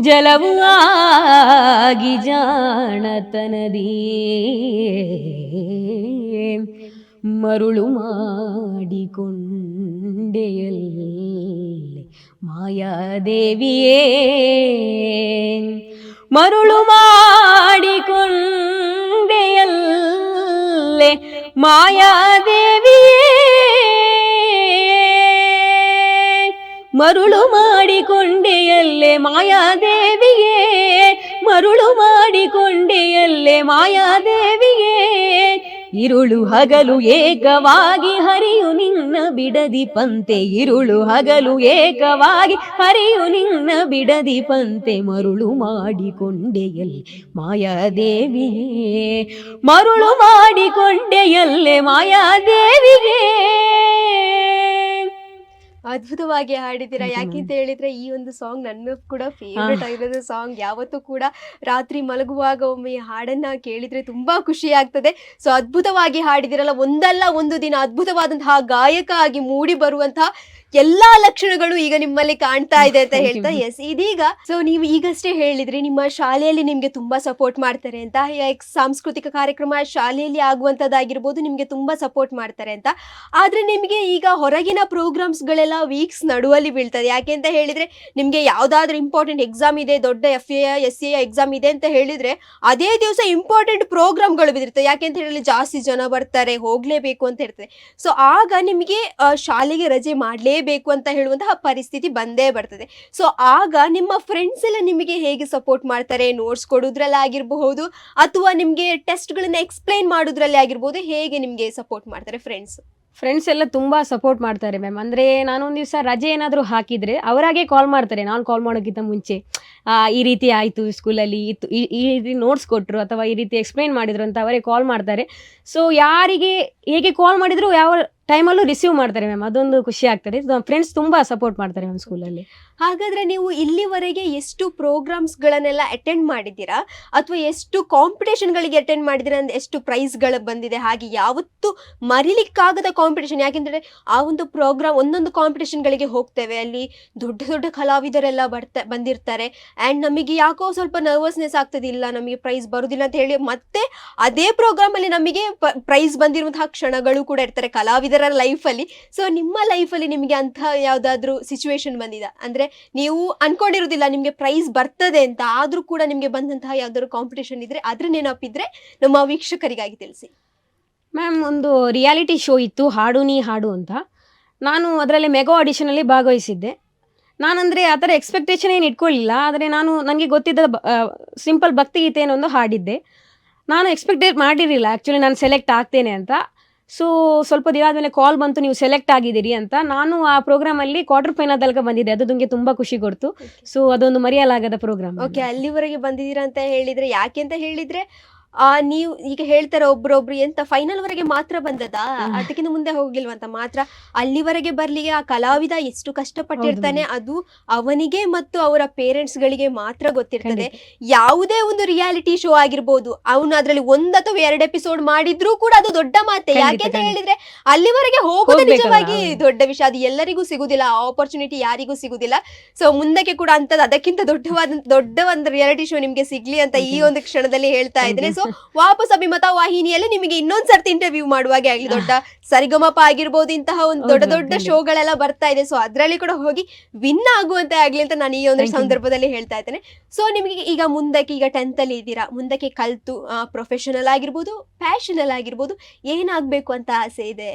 ಜಲವು ಆಗಿ ಜಾಣತನದಿ ಮರುಳು ಮಾಡಿಕೊಂಡೆಯಲ್ಲಿ ಮಾಯಾದೇವಿಯೇ ಮರುಳು ಮಾಡಿಕೊಂಡೆಯಲ್ಲೇ ಮಾಯಾದೇವಿಯೇ ಮರುಳು ಮಾಡಿಕೊಂಡೆಯಲ್ಲೇ ಮಾಯಾದೇವಿಯೇ ಮರುಳು ಮಾಡಿಕೊಂಡೆಯಲ್ಲೇ ಮಾಯಾದೇವಿಯೇ ಇರುಳು ಹಗಲು ಏಕವಾಗಿ ಹರಿಯು ನಿನ್ನ ಬಿಡದಿ ಪಂತೆ. ಇರುಳು ಹಗಲು ಏಕವಾಗಿ ಹರಿಯು ನಿನ್ನ ಬಿಡದಿ ಪಂತೆ. ಮರುಳು ಮಾಡಿಕೊಂಡೆಯಲ್ಲಿ ಮಾಯಾದೇವಿಯೇ. ಮರುಳು ಮಾಡಿಕೊಂಡೆಯಲ್ಲೇ ಮಾಯಾದೇವಿಗೆ ಅದ್ಭುತವಾಗಿ ಹಾಡಿದ್ದೀರಾ. ಯಾಕೆಂತ ಹೇಳಿದ್ರೆ ಈ ಒಂದು ಸಾಂಗ್ ನನ್ನ ಕೂಡ ಫೇವ್ರೆಟ್ ಆಗಿರೋದು ಸಾಂಗ್. ಯಾವತ್ತೂ ಕೂಡ ರಾತ್ರಿ ಮಲಗುವಾಗ ಒಮ್ಮೆ ಹಾಡನ್ನ ಕೇಳಿದ್ರೆ ತುಂಬಾ ಖುಷಿ ಆಗ್ತದೆ. ಸೊ ಅದ್ಭುತವಾಗಿ ಹಾಡಿದಿರಲ್ಲ ಒಂದಲ್ಲ ಒಂದು ದಿನ ಅದ್ಭುತವಾದಂತಹ ಗಾಯಕ ಆಗಿ ಮೂಡಿ ಬರುವಂತಹ ಎಲ್ಲಾ ಲಕ್ಷಣಗಳು ಈಗ ನಿಮ್ಮಲ್ಲಿ ಕಾಣ್ತಾ ಇದೆ ಅಂತ ಹೇಳ್ತಾ ಎಸ್ ಇದೀಗ ಸೊ ನೀವು ಈಗಷ್ಟೇ ಹೇಳಿದ್ರಿ ನಿಮ್ಮ ಶಾಲೆಯಲ್ಲಿ ನಿಮ್ಗೆ ತುಂಬಾ ಸಪೋರ್ಟ್ ಮಾಡ್ತಾರೆ ಅಂತ ಸಾಂಸ್ಕೃತಿಕ ಕಾರ್ಯಕ್ರಮ ಶಾಲೆಯಲ್ಲಿ ಆಗುವಂತದ್ದಾಗಿರ್ಬೋದು ನಿಮ್ಗೆ ತುಂಬಾ ಸಪೋರ್ಟ್ ಮಾಡ್ತಾರೆ ಅಂತ. ಆದ್ರೆ ನಿಮ್ಗೆ ಈಗ ಹೊರಗಿನ ಪ್ರೋಗ್ರಾಮ್ಸ್ ಗಳೆಲ್ಲ ವೀಕ್ಸ್ ನಡುವಲ್ಲಿ ಬೀಳ್ತದೆ. ಯಾಕೆ ಅಂತ ಹೇಳಿದ್ರೆ ನಿಮ್ಗೆ ಯಾವ್ದಾದ್ರು ಇಂಪಾರ್ಟೆಂಟ್ ಎಕ್ಸಾಮ್ ಇದೆ ದೊಡ್ಡ F A S A exam ಇದೆ ಅಂತ ಹೇಳಿದ್ರೆ ಅದೇ ದಿವಸ ಇಂಪಾರ್ಟೆಂಟ್ ಪ್ರೋಗ್ರಾಮ್ಗಳು ಬಿದ್ದಿರ್ತವೆ ಯಾಕೆ ಅಂತ ಹೇಳಿದ್ರೆ ಜಾಸ್ತಿ ಜನ ಬರ್ತಾರೆ ಹೋಗ್ಲೇಬೇಕು ಅಂತ ಇರ್ತದೆ. ಸೊ ಆಗ ನಿಮಗೆ ಶಾಲೆಗೆ ರಜೆ ಮಾಡಲೇಬೇಕು ಅಂತ ಹೇಳುವಂತಹ ಪರಿಸ್ಥಿತಿ ಬಂದೇ ಬರ್ತದೆ. ಸೊ ಆಗ ನಿಮ್ಮ ಫ್ರೆಂಡ್ಸ್ ಎಲ್ಲ ನಿಮಗೆ ಹೇಗೆ ಸಪೋರ್ಟ್ ಮಾಡ್ತಾರೆ? ನೋಟ್ಸ್ ಕೊಡೋದ್ರಲ್ಲಿ ಆಗಿರಬಹುದು ಅಥವಾ ನಿಮಗೆ ಟೆಸ್ಟ್ಗಳನ್ನ ಎಕ್ಸ್ಪ್ಲೈನ್ ಮಾಡೋದ್ರಲ್ಲಿ ಆಗಿರ್ಬೋದು ಹೇಗೆ ನಿಮಗೆ ಸಪೋರ್ಟ್ ಮಾಡ್ತಾರೆ ಫ್ರೆಂಡ್ಸ್ ಫ್ರೆಂಡ್ಸ್ ಎಲ್ಲ ತುಂಬಾ ಸಪೋರ್ಟ್ ಮಾಡ್ತಾರೆ ಮ್ಯಾಮ್ ಅಂದ್ರೆ ನಾನು ಒಂದು ದಿವಸ ರಜೆ ಏನಾದರೂ ಹಾಕಿದ್ರೆ ಅವರಾಗೆ ಕಾಲ್ ಮಾಡ್ತಾರೆ. ನಾನು ಕಾಲ್ ಮಾಡೋಕ್ಕಿಂತ ಮುಂಚೆ. ಈ ರೀತಿ ಆಯಿತು ಸ್ಕೂಲಲ್ಲಿ ಇತ್ತು, ಈ ಈ ರೀತಿ ನೋಟ್ಸ್ ಕೊಟ್ಟರು ಅಥವಾ ಈ ರೀತಿ ಎಕ್ಸ್ಪ್ಲೈನ್ ಮಾಡಿದ್ರು ಅಂತ ಅವರೇ ಕಾಲ್ ಮಾಡ್ತಾರೆ. ಸೊ ಯಾರಿಗೆ ಹೇಗೆ ಕಾಲ್ ಮಾಡಿದ್ರು ಯಾವ ಟೈಮಲ್ಲೂ ರಿಸೀವ್ ಮಾಡ್ತಾರೆ ಮ್ಯಾಮ್ ಅದೊಂದು ಖುಷಿ ಆಗ್ತದೆ. ಫ್ರೆಂಡ್ಸ್ ತುಂಬ ಸಪೋರ್ಟ್ ಮಾಡ್ತಾರೆ ಮ್ಯಾಮ್ ಸ್ಕೂಲಲ್ಲಿ ಹಾಗಾದರೆ ನೀವು ಇಲ್ಲಿವರೆಗೆ ಎಷ್ಟು ಪ್ರೋಗ್ರಾಮ್ಸ್ಗಳನ್ನೆಲ್ಲ ಅಟೆಂಡ್ ಮಾಡಿದ್ದೀರಾ? ಅಥವಾ ಎಷ್ಟು ಕಾಂಪಿಟೇಷನ್ಗಳಿಗೆ ಅಟೆಂಡ್ ಮಾಡಿದ್ದೀರಾ? ಅಂದರೆ ಎಷ್ಟು ಪ್ರೈಸ್ಗಳು ಬಂದಿದೆ? ಹಾಗೆ ಯಾವತ್ತೂ ಮರಿಲಿಕ್ಕಾಗದ ಕಾಂಪಿಟೇಷನ್ ಯಾಕೆಂದರೆ ಆ ಒಂದು ಪ್ರೋಗ್ರಾಮ್ ಒಂದೊಂದು ಕಾಂಪಿಟೇಷನ್ಗಳಿಗೆ ಹೋಗ್ತೇವೆ. ಅಲ್ಲಿ ದೊಡ್ಡ ದೊಡ್ಡ ಕಲಾವಿದರೆಲ್ಲ ಬರ್ತಾ ಬಂದಿರ್ತಾರೆ. ಆ್ಯಂಡ್ ನಮಗೆ ಯಾಕೋ ಸ್ವಲ್ಪ ನರ್ವಸ್ನೆಸ್ ಆಗ್ತದಿಲ್ಲ ನಮಗೆ ಪ್ರೈಸ್ ಬರುದಿಲ್ಲ ಅಂತ ಹೇಳಿ ಮತ್ತೆ ಅದೇ ಪ್ರೋಗ್ರಾಮ್ ಅಲ್ಲಿ ನಮಗೆ ಪ್ರೈಸ್ ಬಂದಿರುವಂತಹ ಕ್ಷಣಗಳು ಕೂಡ ಇರ್ತಾರೆ ಕಲಾವಿದರ ಲೈಫಲ್ಲಿ ಸೊ ನಿಮ್ಮ ಲೈಫಲ್ಲಿ ನಿಮಗೆ ಅಂತಹ ಯಾವುದಾದ್ರೂ ಸಿಚುವೇಶನ್ ಬಂದಿದ? ಅಂದ್ರೆ ನೀವು ಅನ್ಕೊಂಡಿರೋದಿಲ್ಲ ನಿಮಗೆ ಪ್ರೈಸ್ ಬರ್ತದೆ ಅಂತ, ಆದ್ರೂ ಕೂಡ ನಿಮಗೆ ಬಂದಂತಹ ಯಾವ್ದಾದ್ರು ಕಾಂಪಿಟೇಷನ್ ಇದ್ರೆ ಅದ್ರ ನೆನಪಿದ್ರೆ ನಮ್ಮ ವೀಕ್ಷಕರಿಗಾಗಿ ತಿಳಿಸಿ. ಮ್ಯಾಮ್ ಒಂದು ರಿಯಾಲಿಟಿ ಶೋ ಇತ್ತು, ಹಾಡು ನೀ ಹಾಡು ಅಂತ. ನಾನು ಅದರಲ್ಲಿ ಮೆಗಾ ಆಡಿಷನಲ್ಲಿ ಭಾಗವಹಿಸಿದ್ದೆ. ನಾನಂದರೆ ಆ ಥರ ಎಕ್ಸ್ಪೆಕ್ಟೇಷನ್ ಏನು ಇಟ್ಕೊಳ್ಳಿಲ್ಲ ಆದರೆ ನಾನು ನನಗೆ ಗೊತ್ತಿದ್ದ ಸಿಂಪಲ್ ಭಕ್ತಿ ಗೀತೆ ಏನೊಂದು ಹಾಡಿದ್ದೆ. ನಾನು ಎಕ್ಸ್ಪೆಕ್ಟೇಟ್ ಮಾಡಿರಲಿಲ್ಲ. ಆ್ಯಕ್ಚುಲಿ ನಾನು ಸೆಲೆಕ್ಟ್ ಆಗ್ತೇನೆ ಅಂತ. ಸೊ ಸ್ವಲ್ಪ ದಿನ ಆದಮೇಲೆ ಕಾಲ್ ಬಂತು. ನೀವು ಸೆಲೆಕ್ಟ್ ಆಗಿದ್ದೀರಿ ಅಂತ. ನಾನು ಆ ಪ್ರೋಗ್ರಾಮಲ್ಲಿ ಕ್ವಾರ್ಟರ್ ಫೈನಲ್ ತನಕ ಬಂದಿದ್ದೆ. ಅದು ನನಗೆ ತುಂಬ ಖುಷಿ ಕೊಡ್ತು. ಸೊ ಅದೊಂದು ಮರೆಯಲಾಗದ ಪ್ರೋಗ್ರಾಮ್ ಓಕೆ ಅಲ್ಲಿವರೆಗೆ ಬಂದಿದ್ದೀರಾ ಅಂತ ಹೇಳಿದ್ರೆ ಯಾಕೆ ಅಂತ ಹೇಳಿದ್ರೆ ಆ ನೀವು ಈಗ ಹೇಳ್ತಾರೆ ಒಬ್ರೊಬ್ರು ಎಂತ ಫೈನಲ್ ವರೆಗೆ ಮಾತ್ರ ಬಂದದಾ. ಅದಕ್ಕಿಂತ ಮುಂದೆ ಹೋಗಿಲ್ವಂತ ಮಾತ್ರ ಅಲ್ಲಿವರೆಗೆ ಬರ್ಲಿಕ್ಕೆ ಆ ಕಲಾವಿದ ಎಷ್ಟು ಕಷ್ಟಪಟ್ಟಿರ್ತಾನೆ ಅದು ಅವನಿಗೆ ಮತ್ತು ಅವರ ಪೇರೆಂಟ್ಸ್ ಗಳಿಗೆ ಮಾತ್ರ ಗೊತ್ತಿರ್ತದೆ. ಯಾವುದೇ ಒಂದು ರಿಯಾಲಿಟಿ ಶೋ ಆಗಿರ್ಬೋದು ಅವನು ಅದ್ರಲ್ಲಿ ಒಂದ್ ಅಥವಾ ಎರಡು ಎಪಿಸೋಡ್ ಮಾಡಿದ್ರೂ ಕೂಡ ಅದು ದೊಡ್ಡ ಮಾತೆ. ಯಾಕೆ ಅಂತ ಹೇಳಿದ್ರೆ ಅಲ್ಲಿವರೆಗೆ ಹೋಗೋದು ನಿಜವಾಗಿ ದೊಡ್ಡ ವಿಷಯ. ಅದು ಎಲ್ಲರಿಗೂ ಸಿಗುದಿಲ್ಲ ಆ ಆಪರ್ಚುನಿಟಿ ಯಾರಿಗೂ ಸಿಗುದಿಲ್ಲ. ಸೊ ಮುಂದಕ್ಕೆ ಕೂಡ ಅಂತದ್ ಅದಕ್ಕಿಂತ ದೊಡ್ಡವಾದ ದೊಡ್ಡ ಒಂದು ರಿಯಾಲಿಟಿ ಶೋ ನಿಮ್ಗೆ ಸಿಗ್ಲಿ ಅಂತ ಈ ಒಂದು ಕ್ಷಣದಲ್ಲಿ ಹೇಳ್ತಾ ಇದ್ದೇನೆ. Thank ಸೊ ವಾಪಸ್ ಅಭಿಮತ ವಾಹಿನಿಯಲ್ಲಿ ನಿಮಗೆ ಇನ್ನೊಂದ್ ಸರ್ತಿ ಇಂಟರ್ವ್ಯೂ ಮಾಡುವಾಗೆ ಆಗ್ಲಿ ದೊಡ್ಡ ಸರಿಗಮಪ ಆಗಿರ್ಬೋದು ಇಂತಹ ಒಂದು ದೊಡ್ಡ ದೊಡ್ಡ ಶೋಗಳೆಲ್ಲ ಬರ್ತಾ ಇದೆ. ಸೊ ಅದರಲ್ಲಿ ಕೂಡ ಹೋಗಿ ವಿನ್ ಆಗುವಂತೆ ಆಗ್ಲಿ ಅಂತ ನಾನು ಈ ಒಂದು ಸಂದರ್ಭದಲ್ಲಿ ಹೇಳ್ತಾ ಇದ್ದೇನೆ. ಸೊ ನಿಮಗೆ ಈಗ ಮುಂದಕ್ಕೆ ಈಗ ಟೆಂತ್ ಅಲ್ಲಿ ಇದ್ದೀರಾ? ಮುಂದಕ್ಕೆ ಕಲ್ತು ಪ್ರೊಫೆಷನಲ್ ಆಗಿರ್ಬೋದು ಪ್ಯಾಷನಲ್ ಆಗಿರ್ಬೋದು ಏನಾಗ್ಬೇಕು ಅಂತ ಆಸೆ ಇದೆ?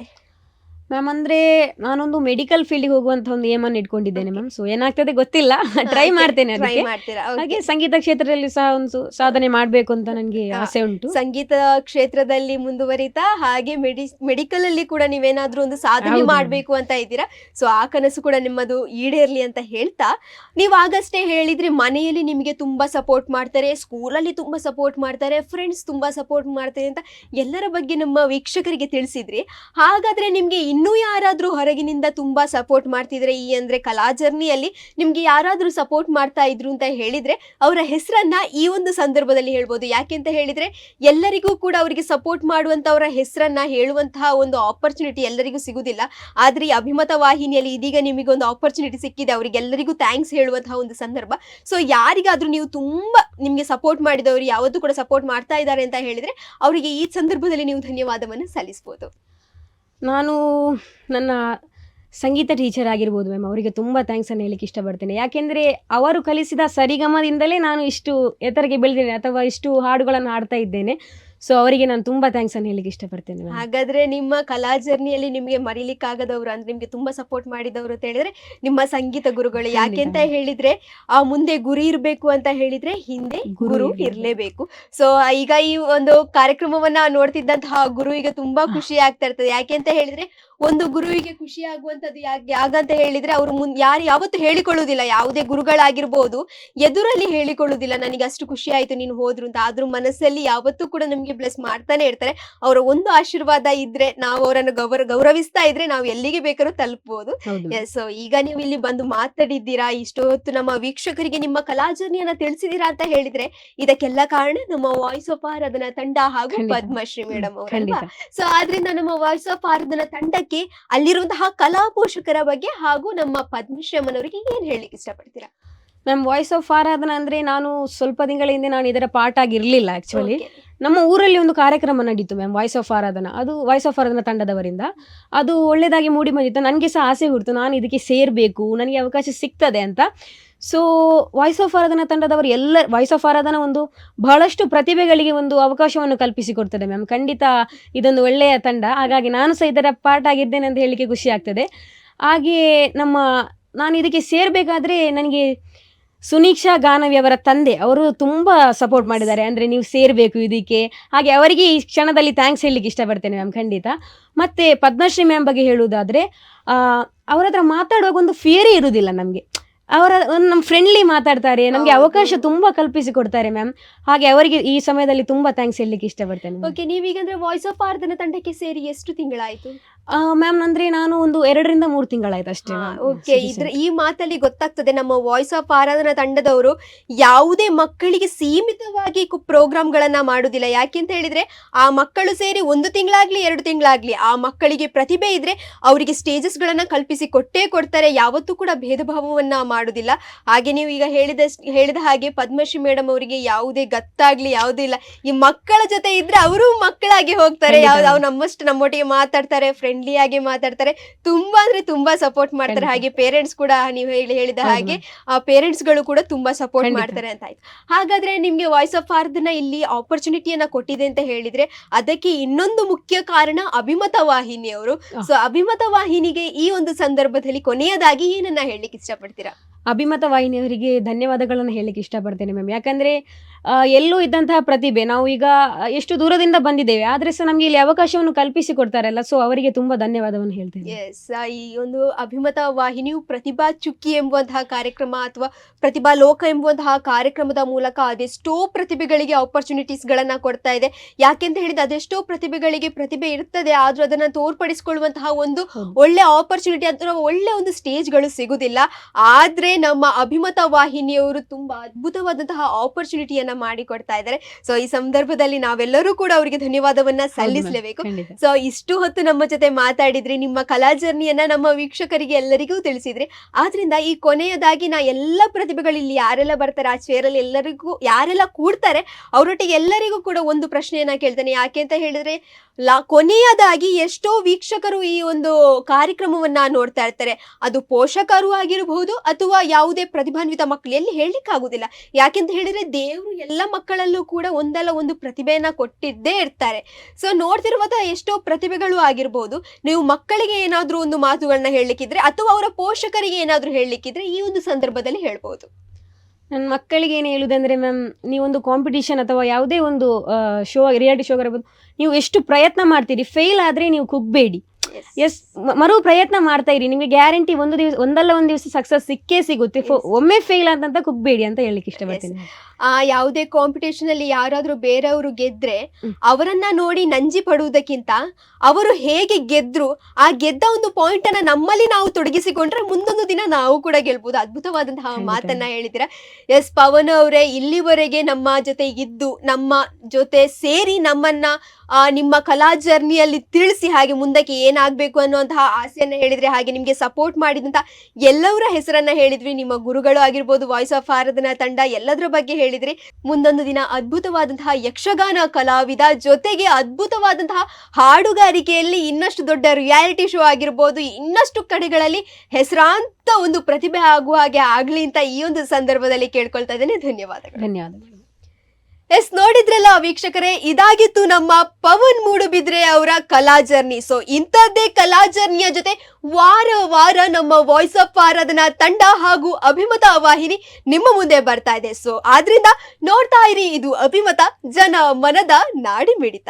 ಮ್ಯಾಮ್ ಅಂದ್ರೆ ನಾನೊಂದು ಮೆಡಿಕಲ್ ಫೀಲ್ಡ್ ಹೋಗುವಂತ ಒಂದು ಏಮನ್ನು ಇಟ್ಕೊಂಡಿದ್ದೇನೆ ಮ್ಯಾಮ್ ಸೊ ಏನಾಗ್ತದೆ ಗೊತ್ತಿಲ್ಲ. [laughs] ಟ್ರೈ ಮಾಡ್ತೇನೆ ಟ್ರೈ ಅದಕ್ಕೆ. ಮಾಡ್ತೀರಾ? Okay. ಹಾಗೆ ಸಂಗೀತ ಕ್ಷೇತ್ರದಲ್ಲಿ ಸಹ ಒಂದು ಸಾಧನೆ ಮಾಡಬೇಕು ಅಂತ ನನಗೆ. ಆಸೆ ಉಂಟು. ಸಂಗೀತ ಕ್ಷೇತ್ರದಲ್ಲಿ ಮುಂದುವರಿತಾ ಹಾಗೆ ಮೆಡಿ ಮೆಡಿಕಲ್ ಅಲ್ಲಿ ಕೂಡ ನೀವೇನಾದ್ರೂ ಒಂದು ಸಾಧನೆ ಹೌದು. ಮಾಡ್ಬೇಕು ಅಂತ ಇದ್ದೀರಾ? ಸೊ ಆ ಕನಸು ಕೂಡ ನಿಮ್ಮದು ಈಡೇರ್ಲಿ ಅಂತ ಹೇಳ್ತಾ ನೀವು ಆಗಷ್ಟೇ ಹೇಳಿದ್ರಿ ಮನೆಯಲ್ಲಿ ನಿಮಗೆ ತುಂಬಾ ಸಪೋರ್ಟ್ ಮಾಡ್ತಾರೆ ಸ್ಕೂಲಲ್ಲಿ ತುಂಬಾ ಸಪೋರ್ಟ್ ಮಾಡ್ತಾರೆ ಫ್ರೆಂಡ್ಸ್ ತುಂಬಾ ಸಪೋರ್ಟ್ ಮಾಡ್ತಾರೆ ಅಂತ ಎಲ್ಲರ ಬಗ್ಗೆ ನಮ್ಮ ವೀಕ್ಷಕರಿಗೆ ತಿಳಿಸಿದ್ರಿ ಹಾಗಾದ್ರೆ ನಿಮ್ಗೆ ಇನ್ನೂ ಯಾರಾದರೂ ಹೊರಗಿನಿಂದ ತುಂಬ ಸಪೋರ್ಟ್ ಮಾಡ್ತಿದ್ರೆ ಈ ಅಂದರೆ ಕಲಾ ಜರ್ನಿಯಲ್ಲಿ ನಿಮಗೆ ಯಾರಾದರೂ ಸಪೋರ್ಟ್ ಮಾಡ್ತಾ ಇದ್ರು ಅಂತ ಹೇಳಿದರೆ ಅವರ ಹೆಸರನ್ನ ಈ ಒಂದು ಸಂದರ್ಭದಲ್ಲಿ ಹೇಳ್ಬೋದು. ಯಾಕೆ ಅಂತ ಹೇಳಿದರೆ ಎಲ್ಲರಿಗೂ ಕೂಡ ಅವರಿಗೆ ಸಪೋರ್ಟ್ ಮಾಡುವಂಥವರ ಹೆಸರನ್ನ ಹೇಳುವಂತಹ ಒಂದು ಆಪರ್ಚುನಿಟಿ ಎಲ್ಲರಿಗೂ ಸಿಗುವುದಿಲ್ಲ ಆದರೆ ಈ ಅಭಿಮತ ವಾಹಿನಿಯಲ್ಲಿ ಇದೀಗ ನಿಮಗೆ ಒಂದು ಆಪರ್ಚುನಿಟಿ ಸಿಕ್ಕಿದೆ. ಅವರಿಗೆಲ್ಲರಿಗೂ ಥ್ಯಾಂಕ್ಸ್ ಹೇಳುವಂತಹ ಒಂದು ಸಂದರ್ಭ. ಸೊ ಯಾರಿಗಾದರೂ ನೀವು ತುಂಬ ನಿಮಗೆ ಸಪೋರ್ಟ್ ಮಾಡಿದವರು ಯಾವತ್ತೂ ಕೂಡ ಸಪೋರ್ಟ್ ಮಾಡ್ತಾ ಇದ್ದಾರೆ ಅಂತ ಹೇಳಿದರೆ ಅವರಿಗೆ ಈ ಸಂದರ್ಭದಲ್ಲಿ ನೀವು ಧನ್ಯವಾದವನ್ನು ಸಲ್ಲಿಸಬಹುದು ನಾನು ನನ್ನ ಸಂಗೀತ ಟೀಚರ್ ಆಗಿರ್ಬೋದು ಮ್ಯಾಮ್ ಅವರಿಗೆ ತುಂಬ ಥ್ಯಾಂಕ್ಸ್ ಅನ್ನು ಹೇಳಲಿಕ್ಕೆ ಇಷ್ಟಪಡ್ತೇನೆ. ಯಾಕೆಂದರೆ ಅವರು ಕಲಿಸಿದ ಸರಿಗಮದಿಂದಲೇ ನಾನು ಇಷ್ಟು ಎತ್ತರಕ್ಕೆ ಬೆಳೆದಿದ್ದೇನೆ ಅಥವಾ ಇಷ್ಟು ಹಾಡುಗಳನ್ನು ಹಾಡ್ತಾ ಇದ್ದೇನೆ. ಸೊ ಅವರಿಗೆ ನಾನು ತುಂಬಾ ಥ್ಯಾಂಕ್ಸ್ ಅನ್ನು ಹೇಳಿಕ್ಕೆ ಇಷ್ಟಪಡ್ತೇನೆ ಹಾಗಾದ್ರೆ ನಿಮ್ಮ ಕಲಾ ಜರ್ನಿಯಲ್ಲಿ ನಿಮಗೆ ಮರಿಲಿಕ್ಕಾಗದವರು ಅಂದ್ರೆ ನಿಮ್ಗೆ ತುಂಬಾ ಸಪೋರ್ಟ್ ಮಾಡಿದವರು ಅಂತ ಹೇಳಿದ್ರೆ ನಿಮ್ಮ ಸಂಗೀತ ಗುರುಗಳು ಯಾಕೆ ಅಂತ ಹೇಳಿದ್ರೆ ಆ ಮುಂದೆ ಗುರಿ ಇರ್ಬೇಕು ಅಂತ ಹೇಳಿದ್ರೆ ಹಿಂದೆ ಗುರು ಇರಲೇಬೇಕು ಇರ್ಬೇಕು. ಇರ್ಲೇಬೇಕು. ಸೊ ಈಗ ಈ ಒಂದು ಕಾರ್ಯಕ್ರಮವನ್ನ ನೋಡ್ತಿದ್ದಂತಹ ಈಗ ತುಂಬಾ ಖುಷಿ ಆಗ್ತಾ ಇರ್ತದೆ. ಯಾಕೆ ಅಂತ ಹೇಳಿದ್ರೆ ಒಂದು ಗುರುವಿಗೆ ಖುಷಿ ಆಗುವಂತದ್ದು ಯಾಕೆ ಯಾಗಂತ ಹೇಳಿದ್ರೆ ಅವ್ರು ಮುಂದ್ ಯಾರು ಯಾವತ್ತು ಹೇಳಿಕೊಳ್ಳುವುದಿಲ್ಲ. ಯಾವುದೇ ಗುರುಗಳಾಗಿರ್ಬೋದು ಎದುರಲ್ಲಿ ಹೇಳಿಕೊಳ್ಳುವುದಿಲ್ಲ. ನನಗೆ ಅಷ್ಟು ಖುಷಿ ಆಯ್ತು ನೀನು ಹೋದ್ರು ಅಂತ. ಆದ್ರೂ ಮನಸ್ಸಲ್ಲಿ ಯಾವತ್ತೂ ಕೂಡ ನಮ್ಗೆ ಬ್ಲೆಸ್ ಮಾಡ್ತಾನೆ ಇರ್ತಾರೆ. ಅವರ ಒಂದು ಆಶೀರ್ವಾದ ಇದ್ರೆ ನಾವು ಅವರನ್ನು ಗೌರ ಗೌರವಿಸ್ತಾ ಇದ್ರೆ ನಾವು ಎಲ್ಲಿಗೆ ಬೇಕಾದ್ರೂ ತಲುಪಬಹುದು. ಸೊ ಈಗ ನೀವು ಇಲ್ಲಿ ಬಂದು ಮಾತಾಡಿದ್ದೀರಾ ಇಷ್ಟೊತ್ತು ನಮ್ಮ ವೀಕ್ಷಕರಿಗೆ ನಿಮ್ಮ ಕಲಾ ಜರ್ನಿಯನ್ನ ತಿಳಿಸಿದೀರಾ ಅಂತ ಹೇಳಿದ್ರೆ ಇದಕ್ಕೆಲ್ಲ ಕಾರಣ ನಮ್ಮ ವಾಯ್ಸ್ ಆಫ್ ಆರಾಧನಾ ತಂಡ ಹಾಗೂ. ಪದ್ಮಶ್ರೀ ಮೇಡಮ್ ಅವರಲ್ವಾ ಸೊ ಆದ್ರಿಂದ ನಮ್ಮ ವಾಯ್ಸ್ ಆಫ್ ಆರಾಧನಾ ತಂಡಕ್ಕೆ ತಂಡಕ್ಕೆ ಅಲ್ಲಿರುವಂತಹ ಕಲಾ ಪೋಷಕರ ಬಗ್ಗೆ ಹಾಗೂ ನಮ್ಮ ಪದ್ಮಶ್ರೀ ಅಮ್ಮನವರಿಗೆ ಏನ್ ಹೇಳಲಿಕ್ಕೆ ಇಷ್ಟಪಡ್ತೀರಾ? ಮ್ಯಾಮ್ ವಾಯ್ಸ್ ಆಫ್ ಆರಾಧನ ಅಂದ್ರೆ ನಾನು ಸ್ವಲ್ಪ ತಿಂಗಳ ಹಿಂದೆ ನಾನು ಇದರ ಪಾಠ ಆಗಿರ್ಲಿಲ್ಲ ಆ್ಯಕ್ಚುಲಿ ನಮ್ಮ ಊರಲ್ಲಿ ಒಂದು ಕಾರ್ಯಕ್ರಮ ನಡೀತು ಮ್ಯಾಮ್ ವಾಯ್ಸ್ ಆಫ್ ಆರಾಧನ ಅದು ವಾಯ್ಸ್ ಆಫ್ ಆರಾಧನಾ ತಂಡದವರಿಂದ. ಅದು ಒಳ್ಳೇದಾಗಿ ಮೂಡಿ ಬಂದಿತ್ತು. ನನಗೆ ಸಹ ಆಸೆ ಹುಡ್ತು ನಾನು ಇದಕ್ಕೆ ಸೇರಬೇಕು. ನನಗೆ ಅವಕಾಶ ಸಿಗ್ತದೆ ಅಂತ. ಸೊ ವಾಯ್ಸ್ ಆಫ್ ಆರಾಧನಾ ತಂಡದವರು ಎಲ್ಲ ವಾಯ್ಸ್ ಆಫ್ ಆರಾಧನಾ ಒಂದು ಬಹಳಷ್ಟು ಪ್ರತಿಭೆಗಳಿಗೆ ಒಂದು ಅವಕಾಶವನ್ನು ಕಲ್ಪಿಸಿಕೊಡ್ತದೆ ಮ್ಯಾಮ್ ಖಂಡಿತ ಇದೊಂದು ಒಳ್ಳೆಯ ತಂಡ. ಹಾಗಾಗಿ ನಾನು ಸಹ ಇದರ ಪಾರ್ಟ್ ಆಗಿದ್ದೇನೆ ಅಂತ ಹೇಳಲಿಕ್ಕೆ ಖುಷಿ ಆಗ್ತದೆ. ಹಾಗೆಯೇ ನಮ್ಮ, ನಾನು ಇದಕ್ಕೆ ಸೇರಬೇಕಾದ್ರೆ ನನಗೆ ಸುನೀಕ್ಷಾ ಗಾನವಿ ಅವರ ತಂದೆ, ಅವರು ತುಂಬ ಸಪೋರ್ಟ್ ಮಾಡಿದ್ದಾರೆ. ಅಂದರೆ ನೀವು ಸೇರಬೇಕು ಇದಕ್ಕೆ. ಹಾಗೆ ಅವರಿಗೆ ಈ ಕ್ಷಣದಲ್ಲಿ ಥ್ಯಾಂಕ್ಸ್ ಹೇಳಲಿಕ್ಕೆ ಇಷ್ಟಪಡ್ತೇನೆ ಮ್ಯಾಮ್ ಖಂಡಿತ. ಮತ್ತು ಪದ್ಮಶ್ರೀ ಮ್ಯಾಮ್ ಬಗ್ಗೆ ಹೇಳುವುದಾದರೆ ಅವರ ಹತ್ರ ಮಾತಾಡುವಾಗ ಒಂದು ಫಿಯರೇ ಇರುವುದಿಲ್ಲ ನಮಗೆ. ಅವರ ಒಂದು ನಮ್ಮ ಫ್ರೆಂಡ್ಲಿ ಮಾತಾಡ್ತಾರೆ. ನಮಗೆ ಅವಕಾಶ ತುಂಬಾ ಕಲ್ಪಿಸಿ ಕೊಡ್ತಾರೆ ಮ್ಯಾಮ್ ಹಾಗೆ ಅವರಿಗೆ ಈ ಸಮಯದಲ್ಲಿ ತುಂಬಾ ಥ್ಯಾಂಕ್ಸ್ ಹೇಳಲಿಕ್ಕೆ ಇಷ್ಟಪಡ್ತೇನೆ ಓಕೆ ನೀವೀಗಂದ್ರೆ ವಾಯ್ಸ್ ಆಫ್ ಆರ್ದನ ತಂಡಕ್ಕೆ ಸೇರಿ ಎಷ್ಟು ತಿಂಗಳಾಯ್ತು? ಮ್ಯಾಮ್ ಅಂದ್ರೆ ನಾನು ಒಂದು ಎರಡರಿಂದ ಮೂರು ತಿಂಗಳಾಯ್ತು ಅಷ್ಟೇ. ಓಕೆ ಇದ್ರ ಈ ಮಾತಲ್ಲಿ ಗೊತ್ತಾಗ್ತದೆ ನಮ್ಮ ವಾಯ್ಸ್ ಆಫ್ ಆರಾಧನಾ ತಂಡದವರು ಯಾವುದೇ ಮಕ್ಕಳಿಗೆ ಸೀಮಿತವಾಗಿ ಪ್ರೋಗ್ರಾಮ್ ಗಳನ್ನ ಮಾಡುದಿಲ್ಲ. ಯಾಕೆಂತ ಹೇಳಿದ್ರೆ ಆ ಮಕ್ಕಳು ಸೇರಿ ಒಂದು ತಿಂಗಳಾಗ್ಲಿ ಎರಡು ತಿಂಗಳಾಗ್ಲಿ ಆ ಮಕ್ಕಳಿಗೆ ಪ್ರತಿಭೆ ಇದ್ರೆ ಅವರಿಗೆ ಸ್ಟೇಜಸ್ ಗಳನ್ನ ಕಲ್ಪಿಸಿ ಕೊಟ್ಟೇ ಕೊಡ್ತಾರೆ. ಯಾವತ್ತೂ ಕೂಡ ಭೇದ ಭಾವವನ್ನ ಮಾಡುದಿಲ್ಲ. ಹಾಗೆ ನೀವು ಈಗ ಹೇಳಿದ ಹೇಳಿದ ಹಾಗೆ ಪದ್ಮಶ್ರೀ ಮೇಡಮ್ ಅವರಿಗೆ ಯಾವುದೇ ಗತ್ತಾಗ್ಲಿ ಯಾವುದೂ ಇಲ್ಲ. ಈ ಮಕ್ಕಳ ಜೊತೆ ಇದ್ರೆ ಅವರು ಮಕ್ಕಳಾಗಿ ಹೋಗ್ತಾರೆ. ಯಾವ್ದು ಅವ್ರು ನಮ್ಮಷ್ಟು ನಮ್ಮೊಟ್ಟಿಗೆ ಮಾತಾಡ್ತಾರೆ ಫ್ರೆಂಡ್ಲಿ ಆಗಿ ಮಾತಾಡ್ತಾರೆ. ತುಂಬಾ ಅಂದ್ರೆ ತುಂಬಾ ಸಪೋರ್ಟ್ ಮಾಡ್ತಾರೆ. ಹಾಗೆ ಪೇರೆಂಟ್ಸ್ ಕೂಡ ನೀವು ಹೇಳಿ ಹೇಳಿದ ಹಾಗೆ ಆ ಪೇರೆಂಟ್ಸ್ಗಳು ಕೂಡ ತುಂಬಾ ಸಪೋರ್ಟ್ ಮಾಡ್ತಾರೆ ಅಂತ ಆಯ್ತು. ಹಾಗಾದ್ರೆ ನಿಮ್ಗೆ ವಾಯ್ಸ್ ಆಫ್ ಆರ್ದನ ಇಲ್ಲಿ ಆಪರ್ಚುನಿಟಿಯನ್ನ ಕೊಟ್ಟಿದೆ ಅಂತ ಹೇಳಿದ್ರೆ ಅದಕ್ಕೆ ಇನ್ನೊಂದು ಮುಖ್ಯ ಕಾರಣ ಅಭಿಮತ ವಾಹಿನಿ ಅವರು ಸೊ ಅಭಿಮತ ವಾಹಿನಿಗೆ ಈ ಒಂದು ಸಂದರ್ಭದಲ್ಲಿ ಕೊನೆಯದಾಗಿ ಏನನ್ನ ಹೇಳಲಿಕ್ಕೆ ಇಷ್ಟಪಡ್ತೀರಾ? ಅಭಿಮತ ವಾಹಿನಿಯವರಿಗೆ ಧನ್ಯವಾದಗಳನ್ನು ಹೇಳಲಿಕ್ಕೆ ಇಷ್ಟಪಡ್ತೇನೆ ಮ್ಯಾಮ್ ಯಾಕಂದರೆ ಎಲ್ಲೂ ಇದ್ದಂತಹ ಪ್ರತಿಭೆ ನಾವು ಈಗ ಎಷ್ಟು ದೂರದಿಂದ ಬಂದಿದ್ದೇವೆ ಆದರೆ ಸಹ ನಮಗೆ ಇಲ್ಲಿ ಅವಕಾಶವನ್ನು ಕಲ್ಪಿಸಿ ಕೊಡ್ತಾರಲ್ಲ ಸೊ ಅವರಿಗೆ ತುಂಬ ಧನ್ಯವಾದವನ್ನು ಹೇಳ್ತೇನೆ. ಎಸ್ ಈ ಒಂದು ಅಭಿಮತ ವಾಹಿನಿಯು ಪ್ರತಿಭಾ ಚುಕ್ಕಿ ಎಂಬುವಂತಹ ಕಾರ್ಯಕ್ರಮ ಅಥವಾ ಪ್ರತಿಭಾ ಲೋಕ ಎಂಬುವಂತಹ ಕಾರ್ಯಕ್ರಮದ ಮೂಲಕ ಅದೆಷ್ಟೋ ಪ್ರತಿಭೆಗಳಿಗೆ ಆಪರ್ಚುನಿಟೀಸ್ ಗಳನ್ನ ಕೊಡ್ತಾ ಇದೆ. ಯಾಕೆಂತ ಹೇಳಿದ್ರೆ ಅದೆಷ್ಟೋ ಪ್ರತಿಭೆಗಳಿಗೆ ಪ್ರತಿಭೆ ಇರ್ತದೆ ಆದರೂ ಅದನ್ನ ತೋರ್ಪಡಿಸಿಕೊಳ್ಳುವಂತಹ ಒಂದು. ಒಳ್ಳೆ ಆಪರ್ಚುನಿಟಿ ಅಥವಾ ಒಳ್ಳೆ ಒಂದು ಸ್ಟೇಜ್ಗಳು ಸಿಗುದಿಲ್ಲ. ಆದ್ರೆ ನಮ್ಮ ಅಭಿಮತ ವಾಹಿನಿಯವರು ತುಂಬಾ ಅದ್ಭುತವಾದಂತಹ ಆಪರ್ಚುನಿಟಿಯನ್ನ ಮಾಡಿಕೊಡ್ತಾ ಇದ್ದಾರೆ. ಸೊ ಈ ಸಂದರ್ಭದಲ್ಲಿ ನಾವೆಲ್ಲರೂ ಕೂಡ ಅವರಿಗೆ ಧನ್ಯವಾದವನ್ನ ಸಲ್ಲಿಸಲೇಬೇಕು. ಸೊ ಇಷ್ಟು ಹೊತ್ತು ನಮ್ಮ ಜೊತೆ ಮಾತಾಡಿದ್ರಿ ನಿಮ್ಮ ಕಲಾ ಜರ್ನಿಯನ್ನ ನಮ್ಮ ವೀಕ್ಷಕರಿಗೆ ಎಲ್ಲರಿಗೂ ತಿಳಿಸಿದ್ರಿ. ಆದ್ರಿಂದ ಈ ಕೊನೆಯದಾಗಿ ನಾ ಎಲ್ಲ ಪ್ರತಿಭೆಗಳು ಇಲ್ಲಿ ಯಾರೆಲ್ಲ ಬರ್ತಾರೆ ಆ ಚೇರಲ್ಲಿ ಎಲ್ಲರಿಗೂ ಯಾರೆಲ್ಲ ಕೂಡ್ತಾರೆ ಅವರೊಟ್ಟಿಗೆ ಎಲ್ಲರಿಗೂ ಕೂಡ ಒಂದು ಪ್ರಶ್ನೆಯನ್ನ ಕೇಳ್ತೇನೆ. ಯಾಕೆ ಅಂತ ಹೇಳಿದ್ರೆ ಲಾ ಕೊನೆಯದಾಗಿ ಎಷ್ಟೋ ವೀಕ್ಷಕರು ಈ ಒಂದು ಕಾರ್ಯಕ್ರಮವನ್ನ ನೋಡ್ತಾ ಇರ್ತಾರೆ. ಅದು ಪೋಷಕರು ಆಗಿರಬಹುದು ಅಥವಾ ಯಾವುದೇ ಪ್ರತಿಭಾನ್ವಿತ ಮಕ್ಕಳು ಎಲ್ಲಿ ಹೇಳಲಿಕ್ಕೆ ಆಗುದಿಲ್ಲ. ಯಾಕೆಂತ ಹೇಳಿದ್ರೆ ದೇವರು ಎಲ್ಲ ಮಕ್ಕಳಲ್ಲೂ ಕೂಡ ಒಂದಲ್ಲ ಒಂದು ಪ್ರತಿಭೆಯನ್ನ ಕೊಟ್ಟಿದ್ದೇ ಇರ್ತಾರೆ. ಸೊ ನೋಡ್ತಿರುವಂತಹ ಎಷ್ಟೋ ಪ್ರತಿಭೆಗಳು ಆಗಿರ್ಬೋದು, ನೀವು ಮಕ್ಕಳಿಗೆ ಏನಾದ್ರೂ ಒಂದು ಮಾತುಗಳನ್ನ ಹೇಳಲಿಕ್ಕಿದ್ರೆ ಅಥವಾ ಅವರ ಪೋಷಕರಿಗೆ ಏನಾದ್ರೂ ಹೇಳಲಿಕ್ಕಿದ್ರೆ ಈ ಒಂದು ಸಂದರ್ಭದಲ್ಲಿ ಹೇಳ್ಬೋದು. ನನ್ನ ಮಕ್ಕಳಿಗೆ ಏನು ಹೇಳುವುದಂದ್ರೆ ಮ್ಯಾಮ್ ನೀವೊಂದು ಕಾಂಪಿಟೇಷನ್ ಅಥವಾ ಯಾವುದೇ ಒಂದು ಶೋ ರಿಯಾಲಿಟಿ ಶೋ ಇರ್ಬೋದು ನೀವು ಎಷ್ಟು ಪ್ರಯತ್ನ ಮಾಡ್ತೀರಿ ಫೇಲ್ ಆದರೆ ನೀವು ಕುಗ್ಬೇಡಿ. ಎಸ್ ಮರು ಪ್ರಯತ್ನ ಮಾಡ್ತಾ ಇರಿ. ನಿಮಗೆ ಗ್ಯಾರಂಟಿ ಒಂದು ದಿವಸ ಒಂದಲ್ಲ ಒಂದು ದಿವಸ ಸಕ್ಸಸ್ ಸಿಕ್ಕೇ ಸಿಗುತ್ತೆ. ಒಮ್ಮೆ ಫೇಲ್ ಅಂತ ಕುಗ್ಬೇಡಿ ಅಂತ ಹೇಳಲಿಕ್ಕೆ ಇಷ್ಟಪಡ್ತೀನಿ. ಆ ಯಾವುದೇ ಕಾಂಪಿಟೇಷನ್ ಅಲ್ಲಿ ಯಾರಾದ್ರೂ ಬೇರೆಯವರು ಗೆದ್ರೆ. ಅವರನ್ನ ನೋಡಿ ನಂಜಿ ಪಡುವುದಕ್ಕಿಂತ ಅವರು ಹೇಗೆ ಗೆದ್ರು ಆ ಗೆದ್ದ ಒಂದು ಪಾಯಿಂಟ್ ಅನ್ನ ನಮ್ಮಲ್ಲಿ ನಾವು ತೊಡಗಿಸಿಕೊಂಡ್ರೆ ಮುಂದೊಂದು ದಿನ ನಾವು ಕೂಡ ಗೆಲ್ಬಹುದು ಅದ್ಭುತವಾದಂತಹ. ಮಾತನ್ನ ಹೇಳಿದಿರ ಎಸ್ ಪವನ್ ಅವರೇ ಇಲ್ಲಿವರೆಗೆ ನಮ್ಮ ಜೊತೆ ಇದ್ದು ನಮ್ಮ ಜೊತೆ ಸೇರಿ ನಮ್ಮನ್ನ ಆ, ನಿಮ್ಮ ಕಲಾ ಜರ್ನಿಯಲ್ಲಿ ತಿಳಿಸಿ ಹಾಗೆ ಮುಂದಕ್ಕೆ ಏನಾಗ್ಬೇಕು ಅನ್ನುವಂತಹ ಆಸೆಯನ್ನ ಹೇಳಿದ್ರೆ ಹಾಗೆ ನಿಮ್ಗೆ ಸಪೋರ್ಟ್ ಮಾಡಿದಂತ ಎಲ್ಲವರ ಹೆಸರನ್ನ ಹೇಳಿದ್ವಿ. ನಿಮ್ಮ ಗುರುಗಳು ಆಗಿರ್ಬೋದು ವಾಯ್ಸ್ ಆಫ್ ಆರಾಧನಾ ತಂಡ ಎಲ್ಲದರ ಬಗ್ಗೆ ಹೇಳಿದ್ರಿ ಮುಂದೊಂದು ದಿನ ಅದ್ಭುತವಾದಂತಹ ಯಕ್ಷಗಾನ ಕಲಾವಿದ ಜೊತೆಗೆ ಅದ್ಭುತವಾದಂತಹ ಹಾಡುಗಾರಿಕೆಯಲ್ಲಿ ಇನ್ನಷ್ಟು ದೊಡ್ಡ ರಿಯಾಲಿಟಿ ಶೋ ಆಗಿರ್ಬೋದು, ಇನ್ನಷ್ಟು ಕಡೆಗಳಲ್ಲಿ ಹೆಸರಾಂತ ಒಂದು ಪ್ರತಿಭೆ ಆಗುವ ಹಾಗೆ ಆಗ್ಲಿ ಅಂತ ಈ ಒಂದು ಸಂದರ್ಭದಲ್ಲಿ ಕೇಳ್ಕೊಳ್ತಾ ಇದ್ದೇನೆ. ಧನ್ಯವಾದಗಳು. ಧನ್ಯವಾದಗಳು. ಎಸ್, ನೋಡಿದ್ರಲ್ಲ ವೀಕ್ಷಕರೇ, ಇದಾಗಿತ್ತು ನಮ್ಮ ಪವನ್ ಮೂಡುಬಿದ್ರೆ ಅವರ ಕಲಾ ಜರ್ನಿ. ಸೊ ಇಂಥದ್ದೇ ಕಲಾ ಜರ್ನಿಯ ಜೊತೆ ವಾರ ವಾರ ನಮ್ಮ ವಾಯ್ಸ್ ಆಫ್ ಆರಾಧನಾ ತಂಡ ಹಾಗೂ ಅಭಿಮತ ವಾಹಿನಿ ನಿಮ್ಮ ಮುಂದೆ ಬರ್ತಾ ಇದೆ. ಸೊ ಆದ್ರಿಂದ ನೋಡ್ತಾ ಇರಿ, ಇದು ಅಭಿಮತ, ಜನ ಮನದ ನಾಡಿ ಮಿಡಿತ